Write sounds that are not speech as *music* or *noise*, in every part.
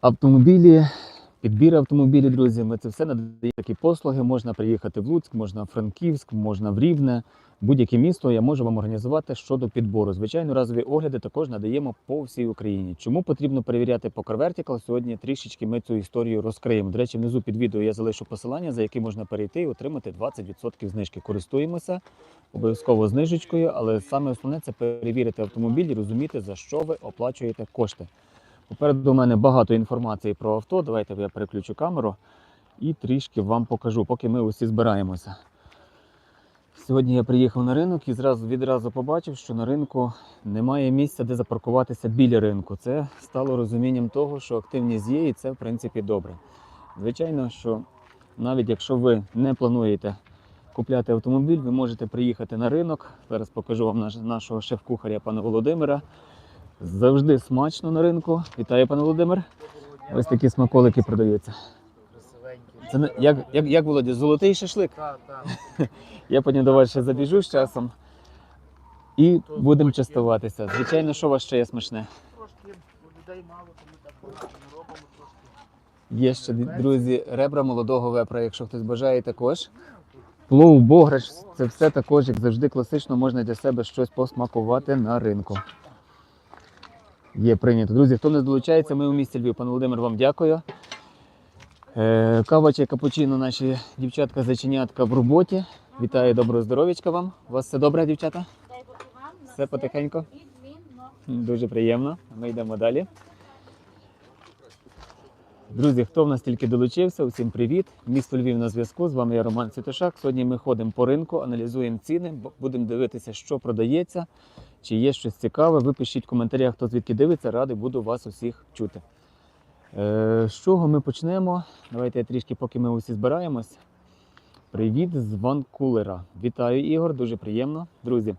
Автомобілі, підбір автомобілів, друзі. Ми це все надаємо такі послуги. Можна приїхати в Луцьк, можна в Франківськ, можна в Рівне. Будь-яке місто я можу вам організувати щодо підбору. Звичайно, разові огляди також надаємо по всій Україні. Чому потрібно перевіряти по Vertical? Сьогодні трішечки ми цю історію розкриємо. До речі, внизу під відео я залишу посилання, за яке можна перейти і отримати 20% знижки. Користуємося обов'язково знижечкою, але саме основне це перевірити автомобіль і розуміти, за що ви оплачуєте кошти. Попереду у мене багато інформації про авто. Давайте я переключу камеру і трішки вам покажу, поки ми усі збираємося. Сьогодні я приїхав на ринок і зразу відразу побачив, що на ринку немає місця, де запаркуватися біля ринку. Це стало розумінням того, що активність є, і це в принципі добре. Звичайно, що навіть якщо ви не плануєте купляти автомобіль, ви можете приїхати на ринок. Зараз покажу вам наш, нашого шеф-кухаря пана Володимира. Завжди смачно на ринку. Вітаю, пане Володимир. Ось такі смаколики продаються. Це не- як, як, як Володя, золотий шашлик. Так, так. *laughs* Я потім до вас ще забіжу з часом і будемо частуватися. Звичайно, що у вас ще є смачне? Трошки людей мало, то ми так не робимо трошки. Є ще, друзі, ребра молодого вепра, якщо хтось бажає також. Плов, бограш, це все також, як завжди, класично можна для себе щось посмакувати на ринку. Є прийнято. Друзі, хто не долучається, ми у місті Львів. Пане Володимир, вам дякую. Е, Кава чи капучино, наші дівчатка заченятка в роботі. Вітаю, доброго здоров'ячка вам. У вас все добре, дівчата? Все потихеньку? Дуже приємно. Ми йдемо далі. Друзі, хто в нас тільки долучився, усім привіт. Місто Львів на зв'язку. З вами я Роман Святошак. Сьогодні ми ходимо по ринку, аналізуємо ціни, будемо дивитися, що продається, чи є щось цікаве. Ви пишіть в коментарях, хто звідки дивиться, радий буду вас усіх чути. Е, з чого ми почнемо? Давайте трішки, поки ми усі збираємось. Привіт з Ванкулера. Вітаю, Ігор, дуже приємно. Друзі,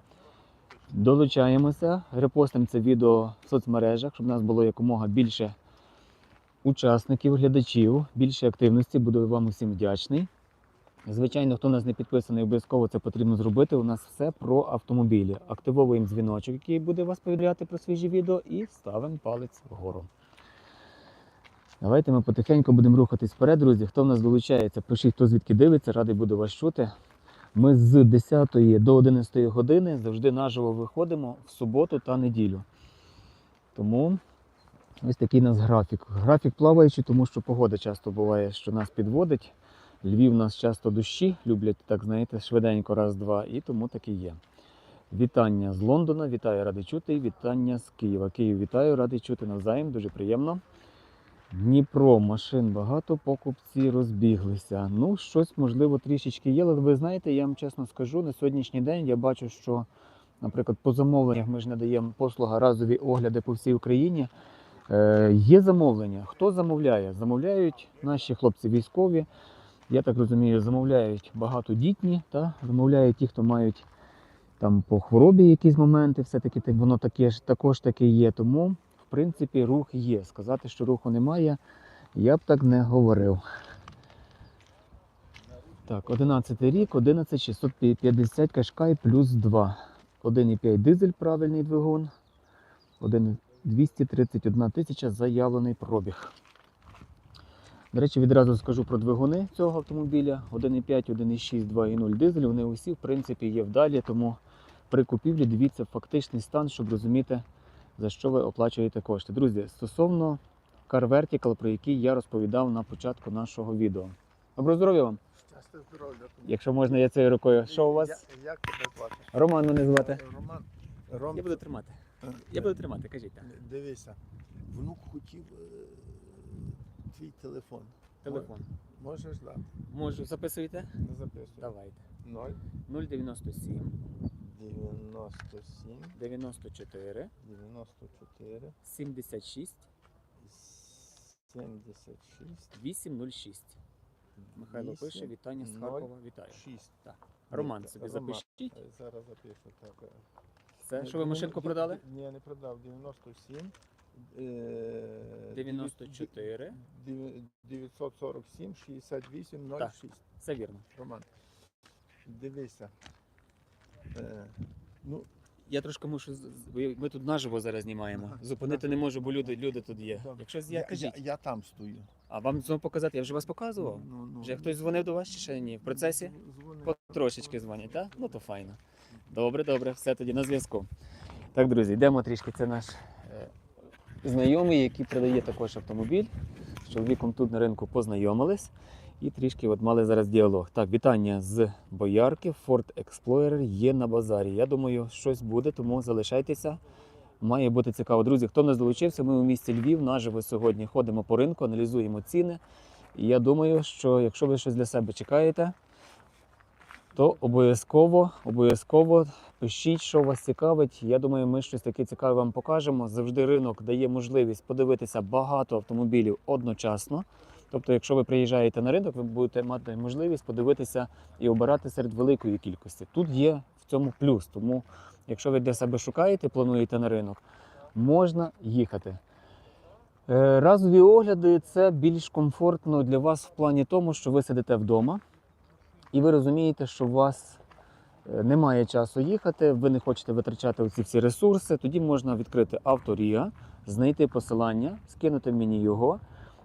Долучаємося, репостимо це відео в соцмережах, щоб у нас було якомога більше учасників, глядачів, більше активності. Буду вам усім вдячний. Звичайно, хто у нас не підписаний, обов'язково це потрібно зробити. У нас все про автомобілі. Активовуємо дзвіночок, який буде вас повідомляти про свіжі відео, і ставимо палець вгору. Давайте ми потихеньку будемо рухатись вперед, друзі. Хто в нас долучається, пишіть, хто звідки дивиться, радий буду вас чути. Ми з 10 до 11 години завжди наживо виходимо в суботу та неділю. Тому ось такий у нас графік. Графік плаваючий, тому що погода часто буває, що нас підводить. Львів у нас часто дощі, люблять, так знаєте, швиденько раз-два, і тому так і є. Вітання з Лондона, вітаю, радий чути. Вітання з Києва. Київ вітаю, радий чути навзаєм, дуже приємно. Дніпро, машин багато, покупці розбіглися. Ну, щось, можливо, трішечки є, але ви знаєте, я вам чесно скажу, на сьогоднішній день я бачу, що, наприклад, по замовленнях ми ж надаємо послуга разові огляди по всій Україні. Е, є замовлення. Хто замовляє? Замовляють наші хлопці військові. Я так розумію, замовляють багатодітні, та? замовляють ті, хто мають там по хворобі якісь моменти, все-таки так, воно таке також таке є. Тому, в принципі, рух є. Сказати, що руху немає, я б так не говорив. Так, 11 рік, 11650 кашкай плюс 2. 1,5 дизель, правильний двигун. 1 231 тисяча заявлений пробіг. До речі, відразу скажу про двигуни цього автомобіля. 1,5, 1,6, 2,0 дизель. Вони усі, в принципі, є вдалі, тому при купівлі дивіться фактичний стан, щоб розуміти, за що ви оплачуєте кошти. Друзі, стосовно Car Vertical, про який я розповідав на початку нашого відео. Доброго здоров'я вам! Щастя, здоров'я. Якщо можна, я цією рукою. Що у вас? Я- Як тебе звати? Роман мене звати. Роман. Ром... Я буду тримати. Я буду тримати, кажіть так. Дивися. Внук хотів е, твій телефон. Телефон. Можеш дати? Можу, записуєте? Не записуй. Давайте. 0, 097 97, 94 94, 76 76, 806. Михайло пише вітання з Харкова. Вітаю. 6. Так. Роман собі запишіть. Зараз запишу. Так. Це що ви машинку продали? Ні, не продав. 97. Е, 94. 947 68 Так. 06. Все вірно. Роман. Дивися. Е, ну, я трошки мушу. з- з- ви- Ми тут наживо зараз знімаємо. Ага. Зупинити не можу, бо люди, люди тут є. Добре. Якщо Я, я я, кажіть. я там стою. А вам знову показати? Я вже вас показував. Ну, ну, Вже хтось дзвонив до вас чи ще ні? В процесі? Дзвони. Потрошечки дзвонять, так? Ну то файно. Добре, добре, все тоді на зв'язку. Так, друзі, йдемо трішки. Це наш знайомий, який продає також автомобіль. З чоловіком тут на ринку познайомились і трішки от мали зараз діалог. Так, вітання з Боярки. Ford Explorer є на базарі. Я думаю, щось буде, тому залишайтеся. Має бути цікаво. Друзі, хто не долучився, ми у місті Львів наживо сьогодні ходимо по ринку, аналізуємо ціни. І я думаю, що якщо ви щось для себе чекаєте, то обов'язково, обов'язково пишіть, що вас цікавить. Я думаю, ми щось таке цікаве вам покажемо. Завжди ринок дає можливість подивитися багато автомобілів одночасно. Тобто, якщо ви приїжджаєте на ринок, ви будете мати можливість подивитися і обирати серед великої кількості. Тут є в цьому плюс. Тому, якщо ви для себе шукаєте, плануєте на ринок, можна їхати. Е, Разові огляди це більш комфортно для вас в плані тому, що ви сидите вдома і ви розумієте, що у вас е, немає часу їхати, ви не хочете витрачати оці всі ресурси, тоді можна відкрити авторія, знайти посилання, скинути мені його.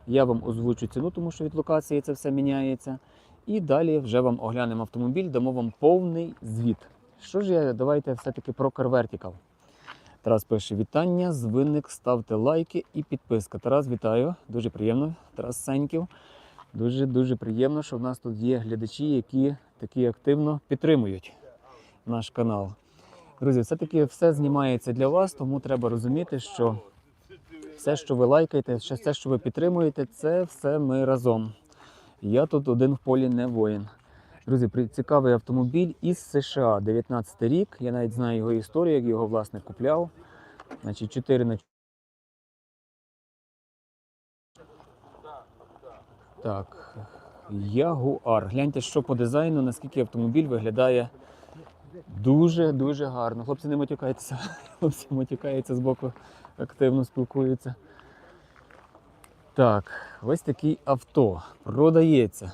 Я вам озвучу ціну, тому що від локації це все міняється. І далі вже вам оглянемо автомобіль, дамо вам повний звіт. Що ж я, давайте все-таки про Car Vertical. Тарас пише: вітання, звинник, ставте лайки і підписка. Тарас, вітаю. Дуже приємно. Тарас Сеньків. Дуже дуже приємно, що в нас тут є глядачі, які такі активно підтримують наш канал. Друзі, все-таки все знімається для вас, тому треба розуміти, що все, що ви лайкаєте, все, що ви підтримуєте, це все ми разом. Я тут один в полі не воїн. Друзі, цікавий автомобіль із США, 19 рік. Я навіть знаю його історію, як його власник купляв. Значить, 4 на Так, Ягуар. Гляньте, що по дизайну, наскільки автомобіль виглядає дуже-дуже гарно. Хлопці не матюкаються. *laughs* Хлопці матюкаються з боку, активно спілкуються. Так, ось такий авто продається.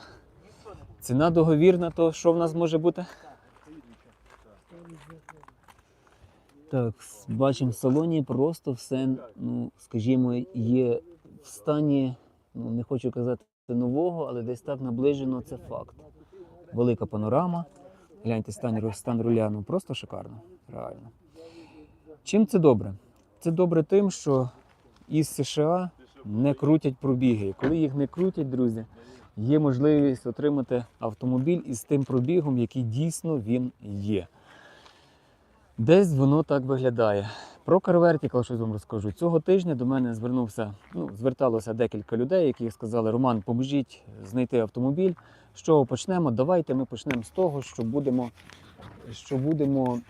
Ціна договірна, то що в нас може бути? Так, бачимо в салоні просто все, ну, скажімо, є в стані, ну, не хочу казати нового, але десь так наближено, це факт. Велика панорама. Гляньте, стан, стан руля, ну просто шикарно, реально. Чим це добре? Це добре тим, що із США не крутять пробіги. Коли їх не крутять, друзі, є можливість отримати автомобіль із тим пробігом, який дійсно він є. Десь воно так виглядає. Про Car Vertical щось вам розкажу. Цього тижня до мене звернувся, ну, зверталося декілька людей, які сказали: Роман, поможіть знайти автомобіль. З чого почнемо? Давайте ми почнемо з того, що будемо, що будемо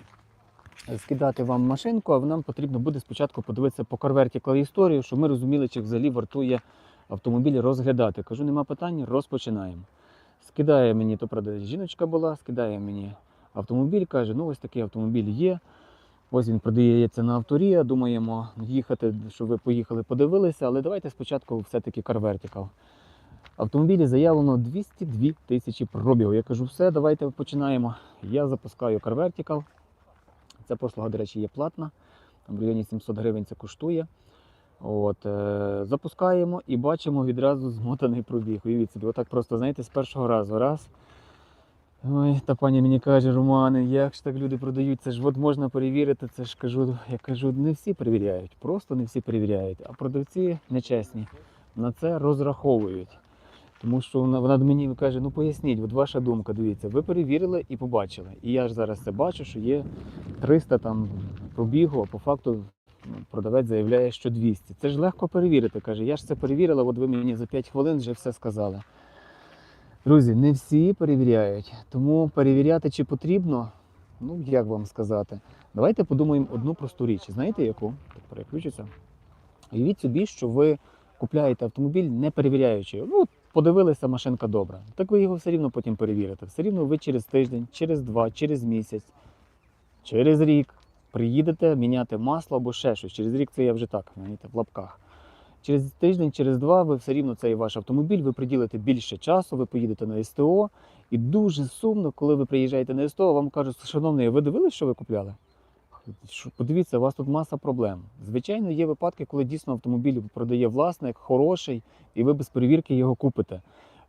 скидати вам машинку, а нам потрібно буде спочатку подивитися по Car історію, щоб ми розуміли, чи взагалі вартує автомобіль розглядати. Кажу, нема питань, розпочинаємо. Скидає мені, то правда, жіночка була, скидає мені автомобіль, каже, ну ось такий автомобіль є. Ось він продається на авторія. Думаємо їхати, щоб ви поїхали, подивилися, але давайте спочатку все-таки Car Vertical. Автомобілі заявлено 202 тисячі пробігу. Я кажу, все, давайте починаємо. Я запускаю Car Vertical. Ця послуга, до речі, є платна. Там в районі 700 гривень це коштує. От, е, запускаємо і бачимо відразу змотаний пробіг. Уявіть собі, отак просто, знаєте, з першого разу. Раз. Ой, та пані мені каже, Романе, як ж так люди продають? Це ж от можна перевірити. Це ж кажу, я кажу, не всі перевіряють, просто не всі перевіряють. А продавці нечесні на це розраховують. Тому що вона, вона мені каже: ну поясніть, от ваша думка, дивіться, ви перевірили і побачили. І я ж зараз це бачу, що є 300 там пробігу, а по факту ну, продавець заявляє, що 200. Це ж легко перевірити. Каже, я ж це перевірила, от ви мені за 5 хвилин вже все сказали. Друзі, не всі перевіряють, тому перевіряти чи потрібно, ну як вам сказати. Давайте подумаємо одну просту річ. Знаєте яку? Так переключиться. Уявіть собі, що ви купляєте автомобіль, не перевіряючи. Ну, подивилися, машинка добра. Так ви його все рівно потім перевірите. Все рівно ви через тиждень, через два, через місяць, через рік приїдете міняти масло або ще щось. Через рік це я вже так, знаєте, в лапках. Через тиждень, через два, ви все рівно цей ваш автомобіль, ви приділите більше часу, ви поїдете на СТО. І дуже сумно, коли ви приїжджаєте на СТО, вам кажуть, шановний, ви дивились, що ви купляли? подивіться, у вас тут маса проблем. Звичайно, є випадки, коли дійсно автомобіль продає власник, хороший, і ви без перевірки його купите.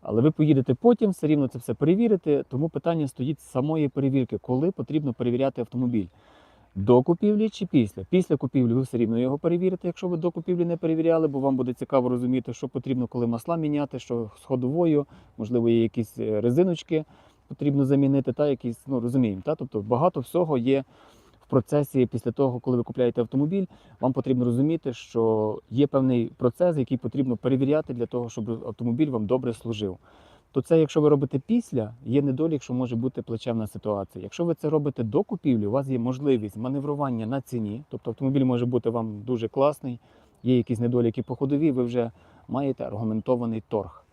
Але ви поїдете потім, все рівно це все перевірите. Тому питання стоїть з самої перевірки, коли потрібно перевіряти автомобіль. До купівлі чи після? Після купівлі ви все рівно його перевірите, якщо ви до купівлі не перевіряли, бо вам буде цікаво розуміти, що потрібно, коли масла міняти, що з ходовою, можливо, є якісь е, резиночки, потрібно замінити, та якісь, ну розуміємо. Та? Тобто багато всього є в процесі після того, коли ви купляєте автомобіль, вам потрібно розуміти, що є певний процес, який потрібно перевіряти для того, щоб автомобіль вам добре служив. То це, якщо ви робите після, є недолік, що може бути плачевна ситуація. Якщо ви це робите до купівлі, у вас є можливість маневрування на ціні, тобто автомобіль може бути вам дуже класний, є якісь недоліки по ходові, ви вже маєте аргументований торг.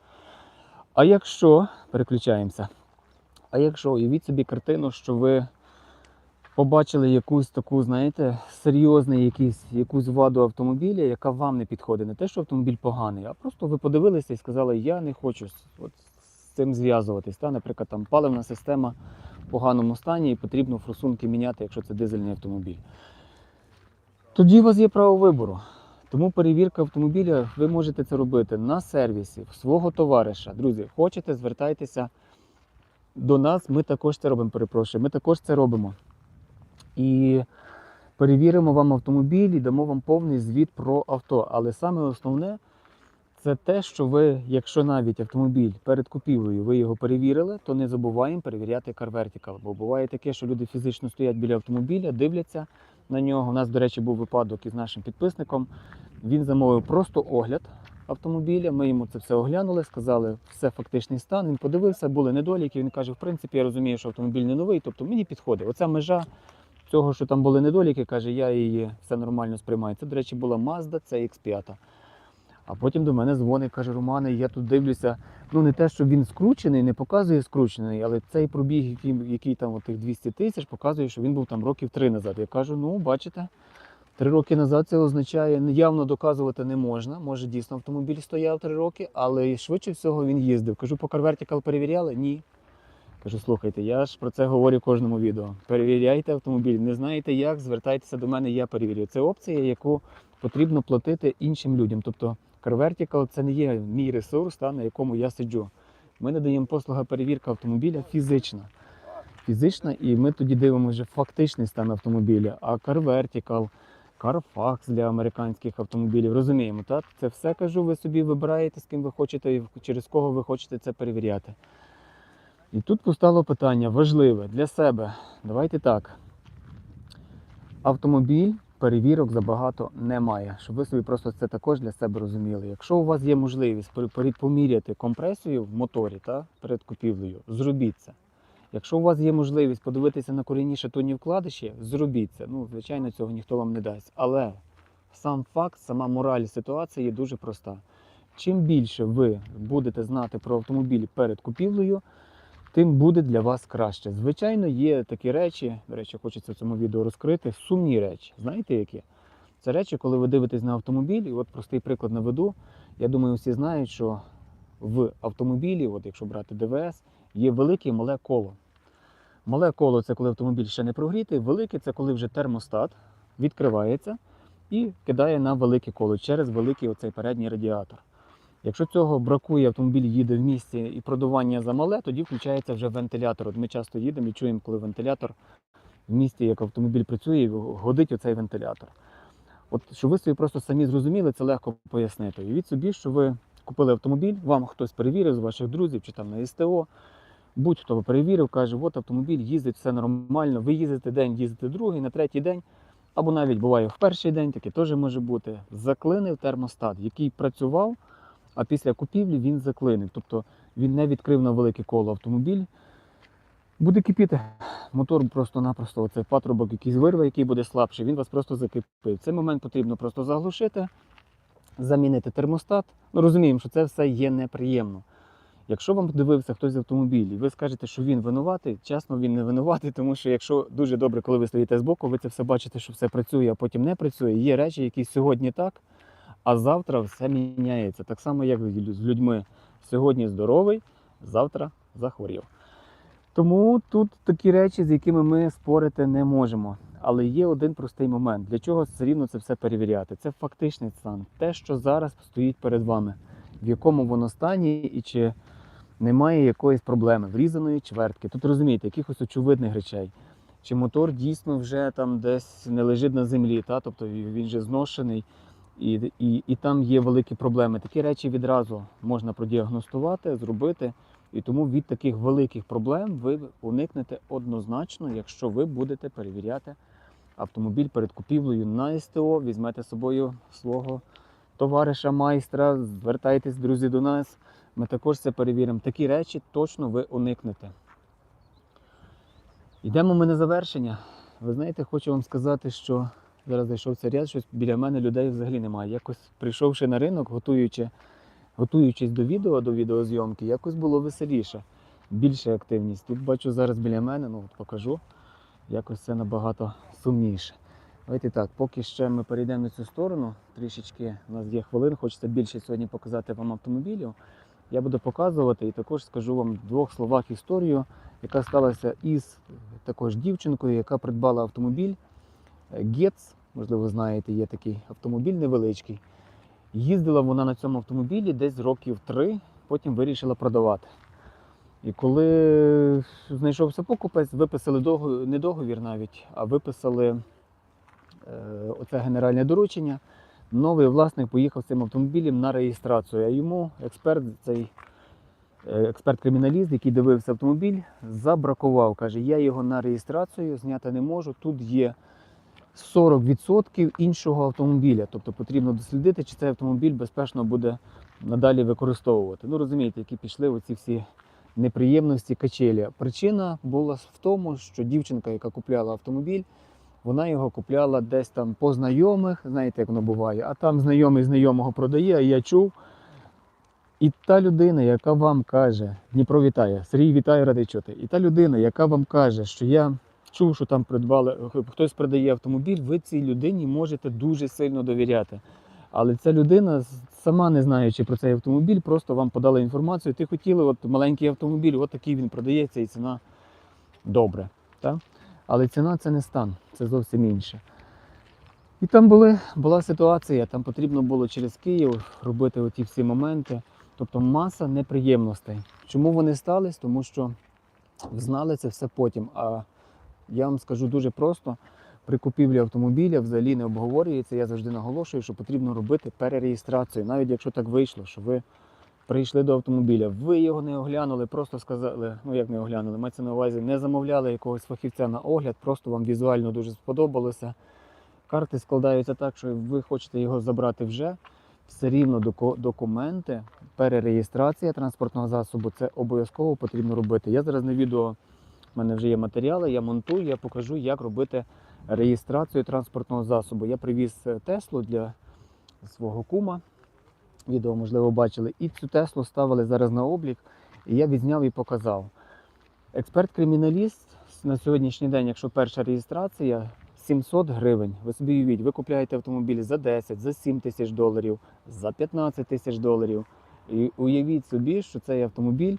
А якщо переключаємося, а якщо уявіть собі картину, що ви побачили якусь таку, знаєте, серйозну якісь, якусь ваду автомобіля, яка вам не підходить. Не те, що автомобіль поганий, а просто ви подивилися і сказали, я не хочу от, цим зв'язуватись. Та? Наприклад, там паливна система в поганому стані і потрібно форсунки міняти, якщо це дизельний автомобіль. Тоді у вас є право вибору. Тому перевірка автомобіля, ви можете це робити на сервісі свого товариша. Друзі, хочете, звертайтеся до нас. Ми також це робимо. Перепрошую, ми також це робимо. І перевіримо вам автомобіль і дамо вам повний звіт про авто. Але саме основне це те, що ви, якщо навіть автомобіль перед купівлею ви його перевірили, то не забуваємо перевіряти Car Бо буває таке, що люди фізично стоять біля автомобіля, дивляться на нього. У нас, до речі, був випадок із нашим підписником. Він замовив просто огляд автомобіля. Ми йому це все оглянули, сказали, все фактичний стан. Він подивився, були недоліки. Він каже: в принципі, я розумію, що автомобіль не новий, тобто мені підходить. Оця межа цього, що там були недоліки, каже, я її все нормально сприймаю. Це, до речі, була Mazda CX5. А потім до мене дзвонить, каже, Романе, я тут дивлюся. Ну не те, що він скручений, не показує скручений, але цей пробіг, який, який там тих 200 тисяч, показує, що він був там років три назад. Я кажу, ну бачите, три роки назад це означає, ну, явно доказувати не можна. Може, дійсно автомобіль стояв три роки, але швидше всього він їздив. Кажу, по Vertical перевіряли? Ні. Кажу, слухайте, я ж про це говорю кожному відео. Перевіряйте автомобіль. Не знаєте як, звертайтеся до мене, я перевірю. Це опція, яку потрібно платити іншим людям. Тобто Car Vertical – це не є мій ресурс, та, на якому я сиджу. Ми надаємо послуга перевірка автомобіля фізична. Фізична, і ми тоді дивимося вже фактичний стан автомобіля. А Car Vertical, Carfax для американських автомобілів. Розуміємо, так? Це все кажу, ви собі вибираєте, з ким ви хочете і через кого ви хочете це перевіряти. І тут постало питання важливе для себе. Давайте так. Автомобіль перевірок забагато немає, щоб ви собі просто це також для себе розуміли. Якщо у вас є можливість поміряти компресію в моторі та, перед купівлею, зробіть це. Якщо у вас є можливість подивитися на корінні шатунні вкладиші, зробіть це. Ну, звичайно, цього ніхто вам не дасть. Але сам факт, сама мораль ситуації є дуже проста. Чим більше ви будете знати про автомобіль перед купівлею, тим буде для вас краще. Звичайно, є такі речі, до речі, хочеться в цьому відео розкрити, сумні речі. Знаєте які? Це речі, коли ви дивитесь на автомобіль, і от простий приклад наведу. Я думаю, всі знають, що в автомобілі, от якщо брати ДВС, є велике і мале коло. Мале коло це коли автомобіль ще не прогрітий, велике це коли вже термостат відкривається і кидає на велике коло через великий оцей передній радіатор. Якщо цього бракує, автомобіль їде в місті і продування замале, тоді включається вже вентилятор. От ми часто їдемо і чуємо, коли вентилятор в місті, як автомобіль працює, годить оцей вентилятор. От щоб ви собі просто самі зрозуміли, це легко пояснити. Уявіть собі, що ви купили автомобіль, вам хтось перевірив з ваших друзів чи там на СТО. Будь-хто перевірив, каже, от автомобіль їздить, все нормально. Ви їздите день, їздите другий, на третій день, або навіть буває в перший день, таке теж може бути. Заклинив термостат, який працював, а після купівлі він заклинив. Тобто він не відкрив на велике коло автомобіль. Буде кипіти. Мотор просто-напросто, оцей патрубок якийсь вирве, який буде слабший, він вас просто закипить. Цей момент потрібно просто заглушити, замінити термостат. Ну розуміємо, що це все є неприємно. Якщо вам дивився хтось з автомобіль, і ви скажете, що він винуватий, чесно, він не винуватий, тому що якщо дуже добре, коли ви стоїте збоку, ви це все бачите, що все працює, а потім не працює. Є речі, які сьогодні так, а завтра все міняється. Так само, як з людьми. Сьогодні здоровий, завтра захворів. Тому тут такі речі, з якими ми спорити не можемо. Але є один простий момент. Для чого все рівно це все перевіряти? Це фактичний стан. Те, що зараз стоїть перед вами, в якому воно стані і чи немає якоїсь проблеми, врізаної чвертки. Тут розумієте, якихось очевидних речей. Чи мотор дійсно вже там десь не лежить на землі, та? тобто він вже зношений, і, і, і там є великі проблеми. Такі речі відразу можна продіагностувати, зробити. І тому від таких великих проблем ви уникнете однозначно, якщо ви будете перевіряти автомобіль перед купівлею на СТО, візьмете з собою свого товариша майстра, звертайтесь, друзі, до нас. Ми також це перевіримо. Такі речі точно ви уникнете. Йдемо ми на завершення. Ви знаєте, хочу вам сказати, що зараз зайшов цей ряд, щось біля мене людей взагалі немає. Якось прийшовши на ринок, готуючи, готуючись до відео, до відеозйомки, якось було веселіше, більше активність. Тут бачу зараз біля мене, ну от покажу, якось це набагато сумніше. Давайте так, поки ще ми перейдемо на цю сторону, трішечки у нас є хвилин, хочеться більше сьогодні показати вам автомобілів. Я буду показувати і також скажу вам в двох словах історію, яка сталася із також дівчинкою, яка придбала автомобіль Гец. Можливо, знаєте, є такий автомобіль невеличкий. Їздила вона на цьому автомобілі десь років три, потім вирішила продавати. І коли знайшовся покупець, виписали договір, не договір навіть, а виписали е, оце генеральне доручення. Новий власник поїхав цим автомобілем на реєстрацію. А йому експерт, цей е, експерт-криміналіст, який дивився автомобіль, забракував. Каже, я його на реєстрацію зняти не можу. Тут є 40% іншого автомобіля. Тобто потрібно дослідити, чи цей автомобіль безпечно буде надалі використовувати. Ну розумієте, які пішли оці всі неприємності качелі. Причина була в тому, що дівчинка, яка купляла автомобіль, вона його купляла десь там по знайомих, знаєте, як воно буває, а там знайомий знайомого продає, а я чув. І та людина, яка вам каже, Дніпро вітає, Сергій вітає, радий чути. І та людина, яка вам каже, що я чув, що там придбали, хтось продає автомобіль, ви цій людині можете дуже сильно довіряти. Але ця людина, сама не знаючи про цей автомобіль, просто вам подала інформацію. Ти хотіли от маленький автомобіль, от такий він продається, і ціна добре. Так? Але ціна це не стан, це зовсім інше. І там були, була ситуація, там потрібно було через Київ робити оті всі моменти. Тобто маса неприємностей. Чому вони стались? Тому що знали це все потім. А я вам скажу дуже просто: при купівлі автомобіля взагалі не обговорюється. Я завжди наголошую, що потрібно робити перереєстрацію. Навіть якщо так вийшло, що ви прийшли до автомобіля, ви його не оглянули, просто сказали, ну як не оглянули, мається на увазі, не замовляли якогось фахівця на огляд, просто вам візуально дуже сподобалося. Карти складаються так, що ви хочете його забрати вже. Все рівно документи, перереєстрація транспортного засобу це обов'язково потрібно робити. Я зараз на відео, в мене вже є матеріали, я монтую, я покажу, як робити реєстрацію транспортного засобу. Я привіз е, Теслу для свого кума. Відео, можливо, бачили. І цю Теслу ставили зараз на облік, і я відзняв і показав. Експерт-криміналіст на сьогоднішній день, якщо перша реєстрація, 700 гривень. Ви собі уявіть, ви купляєте автомобіль за 10, за 7 тисяч доларів, за 15 тисяч доларів. І уявіть собі, що цей автомобіль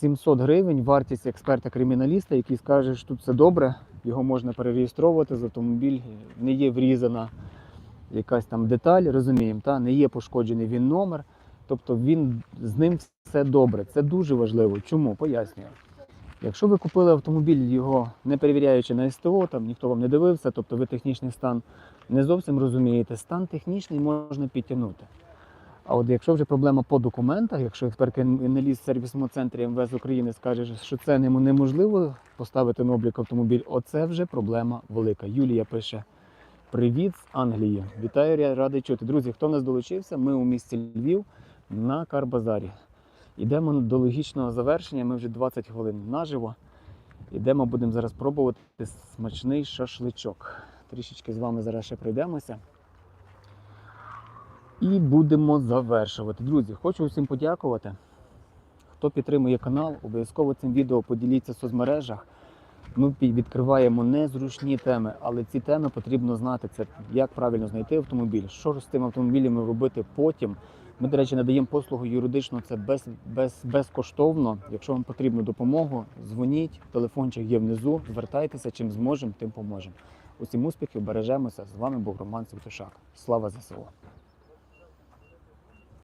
700 гривень, вартість експерта-криміналіста, який скаже, що тут все добре, його можна перереєстровувати з автомобіль, не є врізана якась там деталь, розуміємо, та? не є пошкоджений він номер. Тобто він з ним все добре. Це дуже важливо. Чому? Пояснюю. Якщо ви купили автомобіль, його не перевіряючи на СТО, там ніхто вам не дивився, тобто ви технічний стан не зовсім розумієте, стан технічний можна підтягнути. А от якщо вже проблема по документах, якщо експерт криміналіст в сервісному центрі МВС України скаже, що це нему неможливо поставити на облік автомобіль, оце вже проблема велика. Юлія пише: Привіт з Англії. Вітаю, радий чути. Друзі, хто нас долучився? Ми у місті Львів на Карбазарі. Йдемо до логічного завершення. Ми вже 20 хвилин наживо. Йдемо, будемо зараз пробувати смачний шашличок. Трішечки з вами зараз ще пройдемося. І будемо завершувати. Друзі, хочу усім подякувати. Хто підтримує канал, обов'язково цим відео поділіться в соцмережах. Ми відкриваємо незручні теми, але ці теми потрібно знати. Це як правильно знайти автомобіль, що з тим автомобілем робити потім. Ми, до речі, надаємо послугу юридично, це без, без, безкоштовно. Якщо вам потрібна допомога, дзвоніть, телефончик є внизу, звертайтеся, чим зможемо, тим поможемо. Усім успіхів, бережемося. З вами був Роман Святошак. Слава ЗСУ!